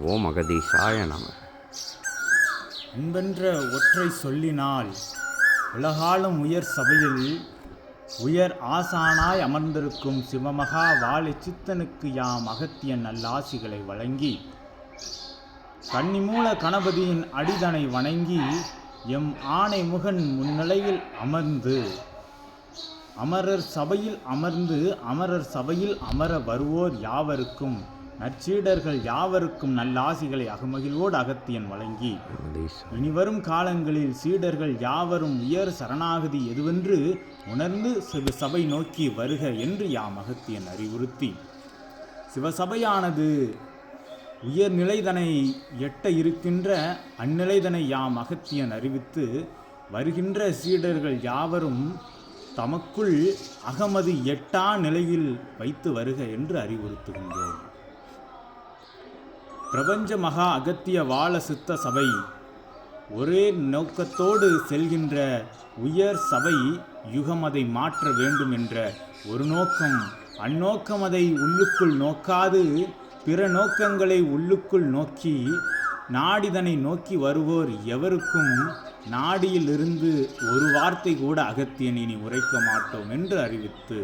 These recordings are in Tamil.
ஓம் அகதீஷாய நம. அன்பென்ற ஒற்றை சொல்லினால் உலகாலும் உயர் சபையில் உயர் ஆசானாய் அமர்ந்திருக்கும் சிவமகா வாழை சித்தனுக்கு யாம் அகத்தியன் நல்லாசிகளை வழங்கி கன்னிமூல கணபதியின் அடிதனை வணங்கி எம் ஆணை முகன் முன்னிலையில் அமர்ந்து அமரர் சபையில் அமர்ந்து அமரர் சபையில் அமர வருவோர் யாவருக்கும் நற்சீடர்கள் யாவருக்கும் நல்லாசிகளை அகமகிழ்வோடு அகத்தியன் வழங்கி இனிவரும் காலங்களில் சீடர்கள் யாவரும் உயர் சரணாகதி எதுவென்று உணர்ந்து சிவ சபை நோக்கி வருக என்று யாம் அகத்தியன் அறிவுறுத்தி. சிவசபையானது உயர்நிலைதனை எட்ட இருக்கின்ற அந்நிலைதனை யாம் அகத்தியன் அறிவித்து வருகின்ற சீடர்கள் யாவரும் தமக்குள் அகமது எட்டா நிலையில் வைத்து வருக என்று அறிவுறுத்துகின்றோம். பிரபஞ்ச மகா அகத்திய வாழ சித்த சபை. ஒரே நோக்கத்தோடு செல்கின்ற உயர் சபை யுகம் அதை மாற்ற வேண்டும் என்ற ஒரு நோக்கம். அந்நோக்கம் அதை உள்ளுக்குள் நோக்காது பிற நோக்கங்களை உள்ளுக்குள் நோக்கி நாடிதனை நோக்கி வருவோர் எவருக்கும் நாடியிலிருந்து ஒரு வார்த்தை கூட அகத்தியன் இனி உரைக்க மாட்டோம் என்று அறிவித்து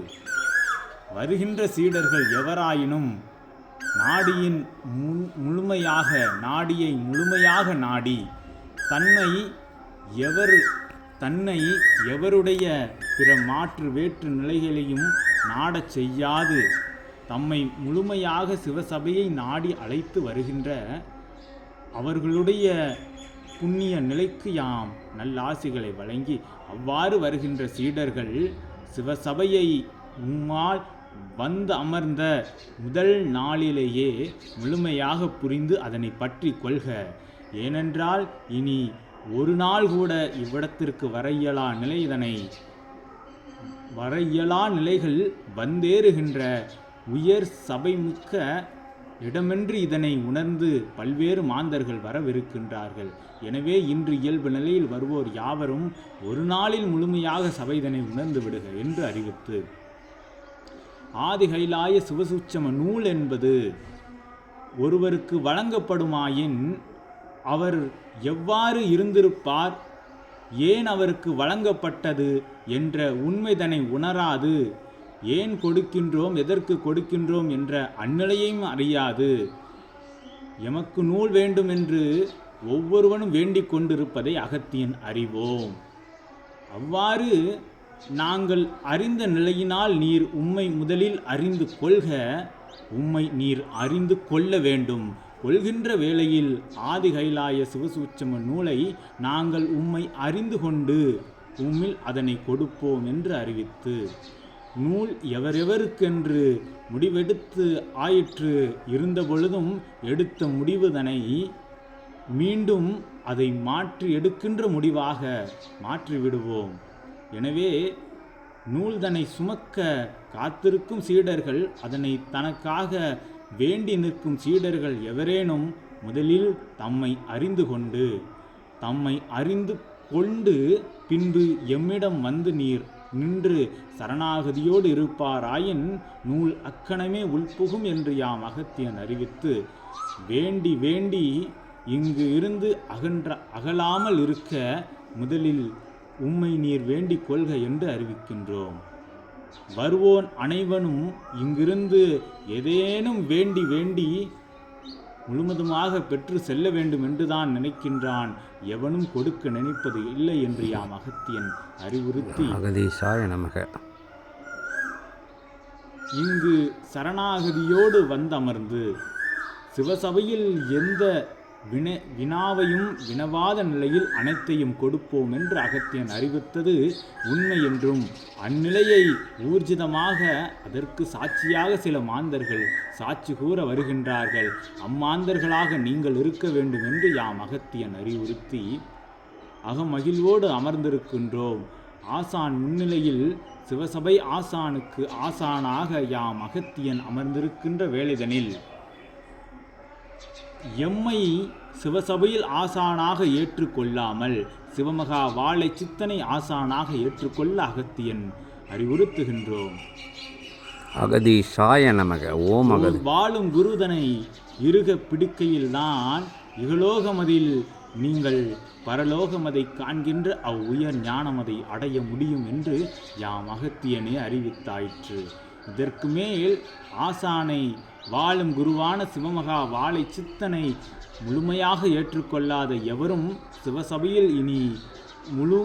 வருகின்ற சீடர்கள் எவராயினும் நாடியின் முழுமையாக நாடியை முழுமையாக நாடி தன்னை எவர் தன்னை எவருடைய பிற மாற்று வேற்று நிலைகளையும் நாடச் செய்யாது. தம்மை முழுமையாக சிவசபையை நாடி அழைத்து வருகின்ற அவர்களுடைய புண்ணிய நிலைக்கு யாம் நல்லாசிகளை வழங்கி அவ்வாறு வருகின்ற சீடர்கள் சிவசபையை உம்மால் வந்து அமர்ந்த முதல் நாளிலேயே முழுமையாக புரிந்து அதனை பற்றி கொள்க. ஏனென்றால் இனி ஒரு நாள் கூட இவ்விடத்திற்கு வர இயலா நிலை இதனை. வர இயலா நிலைகள் வந்தேறுகின்ற உயர் சபைமிக்க இடமென்று இதனை உணர்ந்து பல்வேறு மாந்தர்கள் வரவிருக்கின்றார்கள். எனவே இன்று இயல்பு நிலையில் வருவோர் யாவரும் ஒரு நாளில் முழுமையாக சபைதனை உணர்ந்து விடுக என்று அறிவித்து. ஆதிகைலாய சிவசூட்சம நூல் என்பது ஒருவருக்கு வழங்கப்படுமாயின் அவர் எவ்வாறு இருந்திருப்பார்? ஏன் அவருக்கு வழங்கப்பட்டது என்ற உண்மைதனை உணராது. ஏன் கொடுக்கின்றோம்? எதற்கு கொடுக்கின்றோம் என்ற அந்நிலையையும் அறியாது. எமக்கு நூல் வேண்டும் என்று ஒவ்வொருவனும் வேண்டிக் கொண்டிருப்பதை அகத்தியன் அறிவோம். அவ்வாறு நாங்கள் அறிந்த நிலையினால் நீர் உம்மை முதலில் அறிந்து கொள்க உம்மை நீர் அறிந்து கொள்ள வேண்டும். கொள்கின்ற வேளையில் ஆதி கைலாய சிவசூட்சம நூலை நாங்கள் உம்மை அறிந்து கொண்டு உம்மில் அதனை கொடுப்போம் என்று அறிவித்து நூல் எவரெவருக்கென்று முடிவெடுத்து ஆயிற்று இருந்தபொழுதும் எடுத்த முடிவுதனை மீண்டும் அதை மாற்றி எடுக்கின்ற முடிவாக மாற்றிவிடுவோம். எனவே நூல்தனை சுமக்க காத்திருக்கும் சீடர்கள் அதனை தனக்காக வேண்டி நிற்கும் சீடர்கள் எவரேனும் முதலில் தம்மை அறிந்து கொண்டு தம்மை அறிந்து கொண்டு பின்பு எம்மிடம் வந்து நீர் நின்று சரணாகதியோடு இருப்பாராயின் நூல் அக்கணமே உள்புகும் என்று யாம் அகத்தியன் அறிவித்து வேண்டி வேண்டி இங்கு இருந்து அகன்ற அகலாமல் இருக்க முதலில் உம்மை நீர் வேண்டிக் கொள்க என்று அறிவிக்கின்றோம். வருவோன் அனைவனும் இங்கிருந்து ஏதேனும் வேண்டி வேண்டி முழுவதுமாக பெற்று செல்ல வேண்டும் என்றுதான் நினைக்கின்றான். எவனும் கொடுக்க நினைப்பது இல்லை என்று யாம் அகத்தியன் அறிவுறுத்தி. அகதீஷாய நமக. இங்கு சரணாகதியோடு வந்தமர்ந்து சிவசபையில் எந்த வின வினாவையும் வினவாத நிலையில் அனைத்தையும் கொடுப்போம் என்று அகத்தியன் அறிவித்தது உண்மை என்றும் அந்நிலையை ஊர்ஜிதமாக அதற்கு சாட்சியாக சில மாந்தர்கள் சாட்சி கூற வருகின்றார்கள். அம்மாந்தர்களாக நீங்கள் இருக்க வேண்டும் என்று யாம் அகத்தியன் அறிவுறுத்தி அகமகிழ்வோடு அமர்ந்திருக்கின்றோம். ஆசான் முன்னிலையில் சிவசபை ஆசானுக்கு ஆசானாக யாம் அகத்தியன் அமர்ந்திருக்கின்ற வேலைதனில் எம்மை சிவசபையில் ஆசானாக ஏற்றுக்கொள்ளாமல் சிவமகா வாழை சித்தனை ஆசானாக ஏற்றுக்கொள்ள அகத்தியன் அறிவுறுத்துகின்றோம். அகதீஷாய நமக ஓம் அகதி. வாழும் குருதனை இருக பிடிக்கையில்தான் இகலோகமதில் நீங்கள் பரலோகமதை காண்கின்ற அவ் உயர் ஞானமதை அடைய முடியும் என்று யாம் அகத்தியனே அறிவித்தாயிற்று. இதற்கு மேல் ஆசானை வாழும் குருவான சிவமகா வாழை சித்தனை முழுமையாக ஏற்றுக்கொள்ளாத எவரும் சிவசபையில் இனி முழு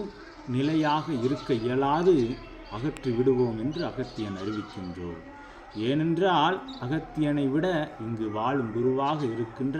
நிலையாக இருக்க இயலாது அகற்றி விடுவோம் என்று அகத்தியன் அறிவிக்கின்றோம் ஏனென்றால் அகத்தியனை விட இங்கு வாழும் குருவாக இருக்கின்ற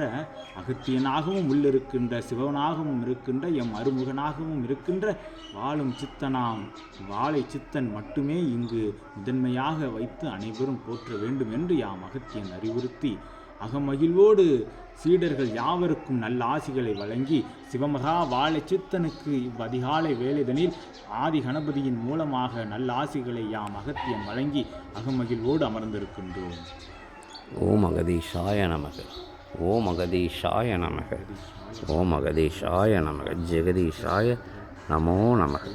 அகத்தியனாகவும் உள்ளிருக்கின்ற சிவனாகவும் இருக்கின்ற எம் அருமுகனாகவும் இருக்கின்ற வாழும் சித்தனாம். வாழை சித்தன் மட்டுமே இங்கு முதன்மையாக வைத்து அனைவரும் போற்ற வேண்டும் என்று யாம் அகத்தியன் அறிவுறுத்தி அகமகிழ்வோடு சீடர்கள் யாவருக்கும் நல்ல ஆசிகளை வழங்கி சிவமகா வாழை சித்தனுக்கு இவ்வதிகாலை வேலைதனில் ஆதி கணபதியின் மூலமாக நல்ல ஆசிகளை யாம் அகத்தியன் வழங்கி அகமகிழ்வோடு அமர்ந்திருக்கின்றோம். ஓம் அகதீஷாய நமக. ஓம் அகதீஷாய நமக. ஓம் அகதீஷாய நமக. ஜெகதீஷாய நமோ நமக.